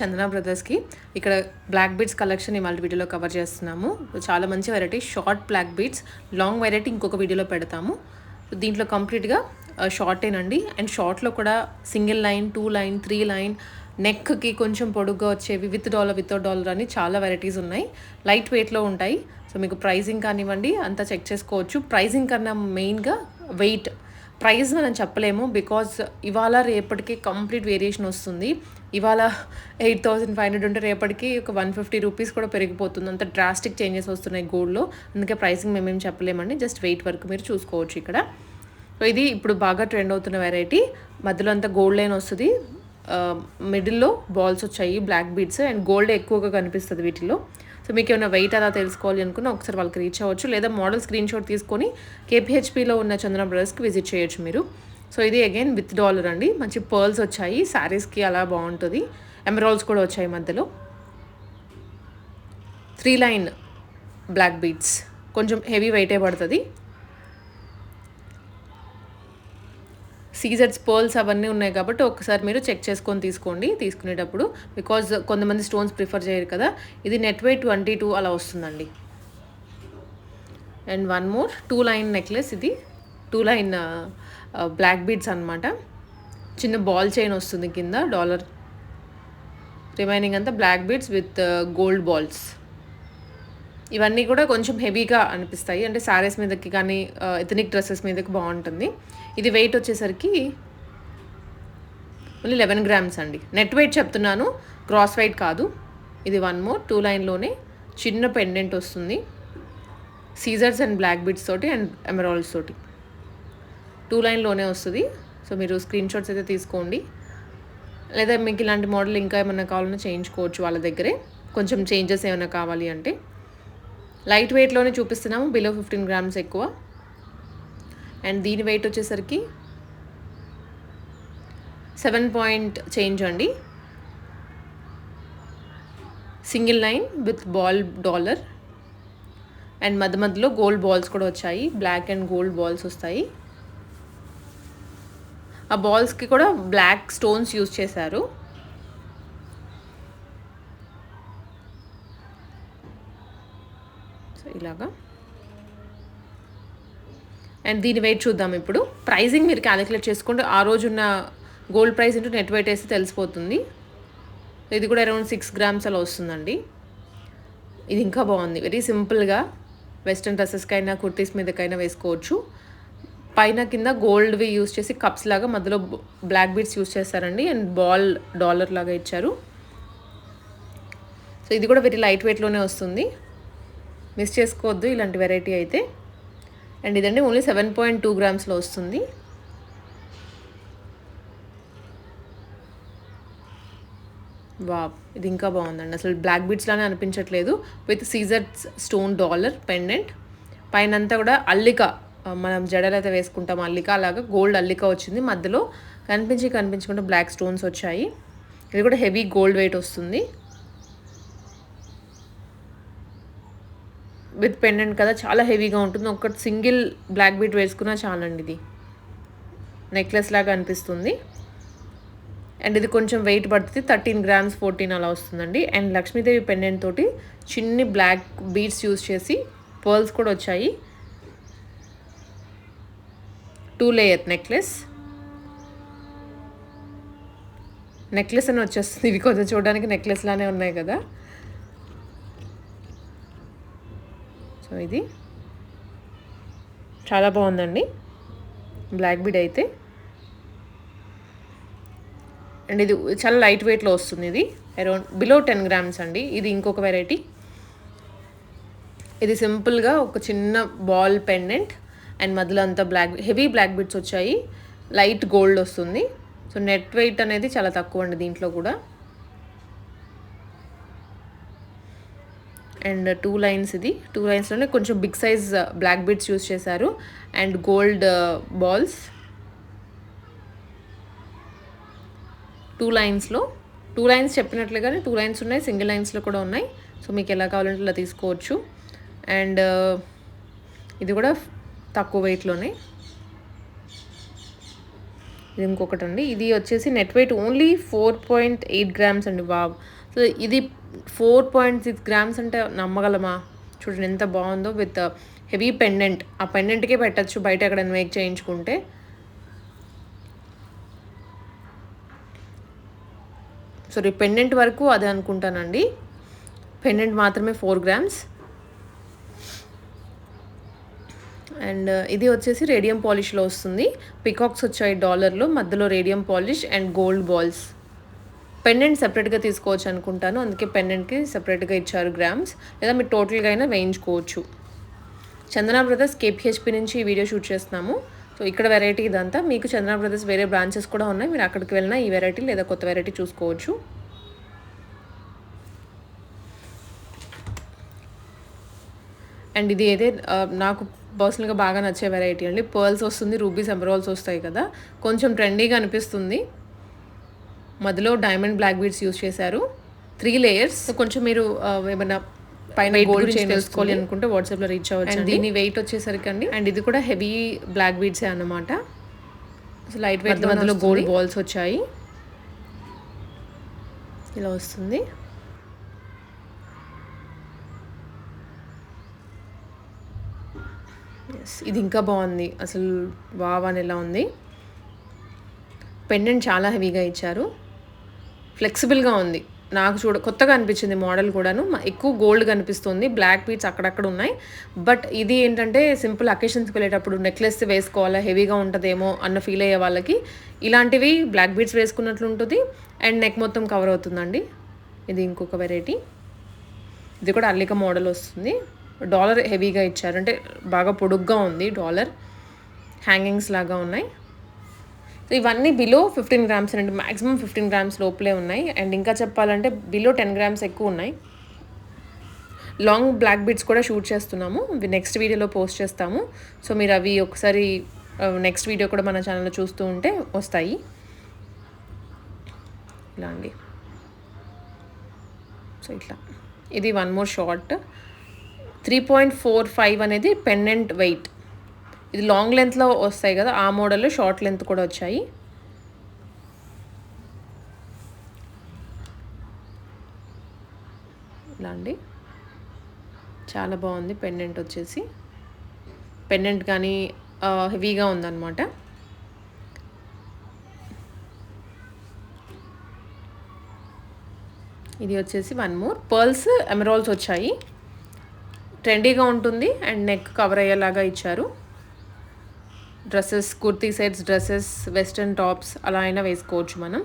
చందన బ్రదర్స్కి. ఇక్కడ black beads collection ఇవాళ వీడియోలో కవర్ చేస్తున్నాము. చాలా మంచి variety short black beads. Long variety ఇంకొక వీడియోలో పెడతాము. దీంట్లో కంప్లీట్గా షార్టేనండి అండ్ షార్ట్లో కూడా single line two line three line నెక్కి కొంచెం పొడుగ్గా వచ్చేవి విత్ డాలర్ వితౌట్ డాలర్ అని చాలా వెరైటీస్ ఉన్నాయి. లైట్ వెయిట్లో ఉంటాయి. సో మీకు ప్రైజింగ్ కానివ్వండి అంతా చెక్ చేసుకోవచ్చు. ప్రైజింగ్ కన్నా మెయిన్గా వెయిట్. ప్రైస్ మనం చెప్పలేము బికాజ్ ఇవాళ రేపటికి కంప్లీట్ వేరియేషన్ వస్తుంది. ఇవాళ ఎయిట్ థౌసండ్ ఫైవ్ హండ్రెడ్ ఉంటే రేపటికి ఒక వన్ ఫిఫ్టీ రూపీస్ కూడా పెరిగిపోతుంది. అంత డ్రాస్టిక్ చేంజెస్ వస్తున్నాయి గోల్డ్లో. అందుకే ప్రైసింగ్ మేమేం చెప్పలేమండి. జస్ట్ వెయిట్ వరకు మీరు చూసుకోవచ్చు ఇక్కడ. సో ఇది ఇప్పుడు బాగా ట్రెండ్ అవుతున్న వెరైటీ మధ్యలో అంతా గోల్డ్ లైన్ వస్తుంది. మిడిల్లో బాల్స్ వచ్చాయి బ్లాక్ బీడ్స్ అండ్ గోల్డ్ ఎక్కువగా కనిపిస్తుంది వీటిలో. సో మీకు ఏమైనా వెయిట్ అలా తెలుసుకోవాలి అనుకున్నా ఒకసారి వాళ్ళకి రీచ్ అవ్వచ్చు. లేదా మోడల్ స్క్రీన్ షాట్ తీసుకొని కేపీహెచ్పిలో ఉన్న చంద్ర బ్రదర్స్కి విజిట్ చేయొచ్చు మీరు. సో ఇది అగైన్ విత్ డాలర్ అండి. మంచి పర్ల్స్ వచ్చాయి. శారీస్కి అలా బాగుంటుంది. ఎమరాల్స్ కూడా వచ్చాయి మధ్యలో. త్రీ లైన్ బ్లాక్ బీడ్స్ కొంచెం హెవీ వెయిటే పడుతుంది. సీజర్స్ పర్ల్స్ అవన్నీ ఉన్నాయి కాబట్టి ఒకసారి మీరు చెక్ చేసుకొని తీసుకోండి. తీసుకునేటప్పుడు బికాజ్ కొంతమంది స్టోన్స్ ప్రిఫర్ చేయరు కదా. ఇది నెట్ వెయిట్ ట్వంటీ టూ అలా వస్తుందండి. And one more two line necklace ఇది. టూ లైన్ బ్లాక్ బీడ్స్ అనమాట చిన్న బాల్ చైన్ వస్తుంది కింద డాలర్ రిమైనింగ్ అంతా black beads with gold balls ఇవన్నీ కూడా కొంచెం హెవీగా అనిపిస్తాయి. అంటే శారీస్ మీదకి కానీ ఎథనిక్ డ్రెస్సెస్ మీదకి బాగుంటుంది. ఇది వెయిట్ వచ్చేసరికి ఓన్లీ లెవెన్ గ్రామ్స్ అండి. నెట్ వెయిట్ చెప్తున్నాను. క్రాస్ వెయిట్ కాదు. ఇది వన్ మోర్ టూ లైన్లోనే చిన్న పెండెంట్ వస్తుంది. సీజర్స్ అండ్ బ్లాక్ బీడ్స్ తోటి అండ్ ఎమరాల్స్ తోటి. టూ లైన్లోనే వస్తుంది. సో మీరు స్క్రీన్ షాట్స్ అయితే తీసుకోండి. లేదా మీకు ఇలాంటి మోడల్ ఇంకా ఏమైనా కావాలన్నా చేయించుకోవచ్చు వాళ్ళ దగ్గరే. కొంచెం చేంజెస్ ఏమైనా కావాలి అంటే. లైట్ వెయిట్లోనే చూపిస్తున్నాము. బిలో ఫిఫ్టీన్ గ్రామ్స్ ఎక్కువ. అండ్ దీని వెయిట్ వచ్చేసరికి సెవెన్ పాయింట్ చేంజ్ అండి. Single line with ball dollar. And మధ్య మధ్యలో గోల్డ్ బాల్స్ కూడా వచ్చాయి. బ్లాక్ అండ్ గోల్డ్ బాల్స్ వస్తాయి. ఆ బాల్స్కి కూడా బ్లాక్ స్టోన్స్ యూజ్ చేశారు. సో ఇలాగా. అండ్ దీని వెయిట్ చూద్దాం ఇప్పుడు. ప్రైజింగ్ మీరు క్యాలిక్యులేట్ చేసుకుంటే ఆ రోజున్న gold price into net weight వేస్తే తెలిసిపోతుంది. ఇది కూడా అరౌండ్ సిక్స్ గ్రామ్స్ అలా వస్తుందండి. ఇది ఇంకా బాగుంది. వెరీ సింపుల్గా వెస్ట్రన్ డ్రెస్సెస్కైనా కుర్తీస్ మీదకైనా వేసుకోవచ్చు. పైన కింద గోల్డ్వి యూస్ చేసి కప్స్ లాగా మధ్యలో బ్లాక్ బీడ్స్ యూస్ చేస్తారండి అండ్ బాల్ డాలర్ లాగా ఇచ్చారు. సో ఇది కూడా వెరీ లైట్ వెయిట్లోనే వస్తుంది. మిస్ చేసుకోవద్దు ఇలాంటి వెరైటీ అయితే. అండ్ ఇదండి ఓన్లీ సెవెన్ పాయింట్ టూ గ్రామ్స్లో వస్తుంది. వా ఇది ఇంకా బాగుందండి. అసలు బ్లాక్ బీడ్స్ లానే అనిపించట్లేదు. With Caesar stone dollar pendant పైన అంతా కూడా అల్లిక మనం జడలు అయితే వేసుకుంటాం అల్లిక అలాగా గోల్డ్ అల్లిక వచ్చింది మధ్యలో. కనిపించి కనిపించకుండా బ్లాక్ స్టోన్స్ వచ్చాయి. ఇది కూడా హెవీ గోల్డ్ వెయిట్ వస్తుంది. విత్ పెండెంట్ కదా చాలా హెవీగా ఉంటుంది. ఒక్కటి సింగిల్ బ్లాక్ బీట్ వేసుకున్నా చాలండి ఇది. నెక్లెస్ లాగా అనిపిస్తుంది. అండ్ ఇది కొంచెం వెయిట్ పడుతుంది థర్టీన్ గ్రామ్స్ ఫోర్టీన్ అలా వస్తుందండి. అండ్ లక్ష్మీదేవి పెండెంట్ తోటి చిన్ని బ్లాక్ బీట్స్ యూస్ చేసి పర్ల్స్ కూడా వచ్చాయి. Two layer necklace. నెక్లెస్ అని వచ్చేస్తుంది. ఇవి కొంచెం చూడడానికి నెక్లెస్ లానే ఉన్నాయి కదా. సో ఇది. చాలా బాగుందండి. బ్లాక్ బీడ్ అయితే. అండ్ ఇది చాలా లైట్ వెయిట్లో వస్తుంది ఇది. అరౌండ్ బిలో టెన్ గ్రామ్స్ అండి. ఇది ఇంకొక వెరైటీ ఇది సింపుల్గా ఒక చిన్న బాల్ పెండెంట్ అండ్ మధ్యలో అంతా బ్లాక్ హెవీ బ్లాక్ బిట్స్ వచ్చాయి. లైట్ గోల్డ్ వస్తుంది. సో నెట్ వెయిట్ అనేది చాలా తక్కువ అండి దీంట్లో కూడా. అండ్ టూ లైన్స్ ఇది. టూ లైన్స్లోనే కొంచెం big size black beads use చేశారు. అండ్ గోల్డ్ బాల్స్ టూ లైన్స్లో టూ లైన్స్ చెప్పినట్లుగానే టూ లైన్స్ ఉన్నాయి సింగిల్ లైన్స్లో కూడా ఉన్నాయి. సో మీకు ఎలా కావాలంటే ఇలా తీసుకోవచ్చు. అండ్ uh, ఇది కూడా తక్కువ వెయిట్లోనే ఇది ఇంకొకటి అండి. ఇది వచ్చేసి net weight only four point eight grams అండి వావ్ సో ఇది ఫోర్ పాయింట్ సిక్స్ గ్రామ్స్ అంటే నమ్మగలమా? చూడండి ఎంత బాగుందో విత్ హెవీ పెండెంట్ ఆ పెండెంట్కే పెట్టచ్చు బయట ఎక్కడైనా మేక్ చేయించుకుంటే. సారీ పెండెంట్ వరకు అదే అనుకుంటానండి. పెండెంట్ మాత్రమే ఫోర్ గ్రామ్స్ అండ్ uh, ఇది వచ్చేసి రేడియం పాలిష్లో వస్తుంది. పికాక్స్ వచ్చాయి డాలర్లో మధ్యలో radium polish and gold balls. Pendant సెపరేట్గా తీసుకోవచ్చు అనుకుంటాను. అందుకే పెండెంట్కి సెపరేట్గా ఇచ్చారు గ్రామ్స్. లేదా మీరు టోటల్గా అయినా వేయించుకోవచ్చు. చందన బ్రదర్స్ కేపీహెచ్పి నుంచి ఈ వీడియో షూట్ చేస్తున్నాము. సో ఇక్కడ వెరైటీ ఇదంతా. మీకు చందన బ్రదర్స్ వేరే బ్రాంచెస్ కూడా ఉన్నాయి. మీరు అక్కడికి వెళ్ళినా ఈ వెరైటీ లేదా కొత్త వెరైటీ చూసుకోవచ్చు. అండ్ ఇది ఏదే uh, నాకు పర్సనల్గా బాగా నచ్చే వెరైటీ అండి. పర్ల్స్ వస్తుంది రూబీస్ ఎంబ్రాల్స్ వస్తాయి కదా. కొంచెం ట్రెండీగా అనిపిస్తుంది. మధ్యలో డైమండ్ బ్లాక్ బీడ్స్ యూస్ చేశారు. త్రీ లేయర్స్ కొంచెం మీరు ఆ, ఏమన్నా పైన గోల్డ్ చైన్ తెలుసుకోవాలి అనుకుంటే వాట్సాప్లో రీచ్ అవ్వచ్చు దీని వెయిట్ వచ్చేసరికి అండి? అండ్ ఇది కూడా హెవీ బ్లాక్ బీడ్సే అన్నమాట. సో లైట్ వెయిట్ మధ్యలో గోల్డ్ బాల్స్ వచ్చాయి. ఇలా వస్తుంది. ఇది ఇంకా బాగుంది. అసలు వావ్ అని ఎలా ఉంది? పెండెంట్ చాలా హెవీగా ఇచ్చారు. ఫ్లెక్సిబుల్గా ఉంది. నాకు చూడ కొత్తగా అనిపించింది మోడల్ కూడాను. ఎక్కువ గోల్డ్ కనిపిస్తుంది. బ్లాక్ బీట్స్ అక్కడక్కడ ఉన్నాయి. బట్ ఇది ఏంటంటే సింపుల్ అకేషన్స్కి వెళ్ళేటప్పుడు నెక్లెస్ వేసుకోవాలా హెవీగా ఉంటుందేమో అన్న ఫీల్ అయ్యే వాళ్ళకి ఇలాంటివి బ్లాక్ బీట్స్ వేసుకున్నట్లు ఉంటుంది. అండ్ నెక్ మొత్తం కవర్ అవుతుందండి. ఇది ఇంకొక వెరైటీ ఇది కూడా అల్లిక మోడల్ వస్తుంది. డాలర్ హెవీగా ఇచ్చారు. అంటే బాగా పొడుగ్గా ఉంది డాలర్. హ్యాంగింగ్స్ లాగా ఉన్నాయి. సో ఇవన్నీ బిలో ఫిఫ్టీన్ గ్రామ్స్ అండి మ్యాక్సిమం ఫిఫ్టీన్ గ్రామ్స్ లోపలే ఉన్నాయి. అండ్ ఇంకా చెప్పాలంటే బిలో టెన్ గ్రామ్స్ ఎక్కువ ఉన్నాయి. లాంగ్ బ్లాక్ బీట్స్ కూడా షూట్ చేస్తున్నాము. నెక్స్ట్ వీడియోలో పోస్ట్ చేస్తాము. సో మీరు అవి ఒకసారి uh, నెక్స్ట్ వీడియో కూడా మన ఛానల్లో చూస్తూ ఉంటే వస్తాయి. ఇలా అండి సో ఇట్లా. ఇది one more short three point four five అనేది పెండెంట్ వెయిట్. ఇది లాంగ్ లెంత్లో వస్తాయి కదా ఆ మోడల్లో షార్ట్ లెంత్ కూడా వచ్చాయి. ఇలా అండి. చాలా బాగుంది పెండెంట్ వచ్చేసి. పెండెంట్ కానీ హెవీగా ఉందన్నమాట. ఇది వచ్చేసి వన్ మోర్. పర్ల్స్ ఎమరాల్స్ వచ్చాయి. ట్రెండీగా ఉంటుంది అండ్ నెక్ కవర్ అయ్యేలాగా ఇచ్చారు. Dresses kurti sets dresses western tops అలా అయినా వేసుకోవచ్చు మనం.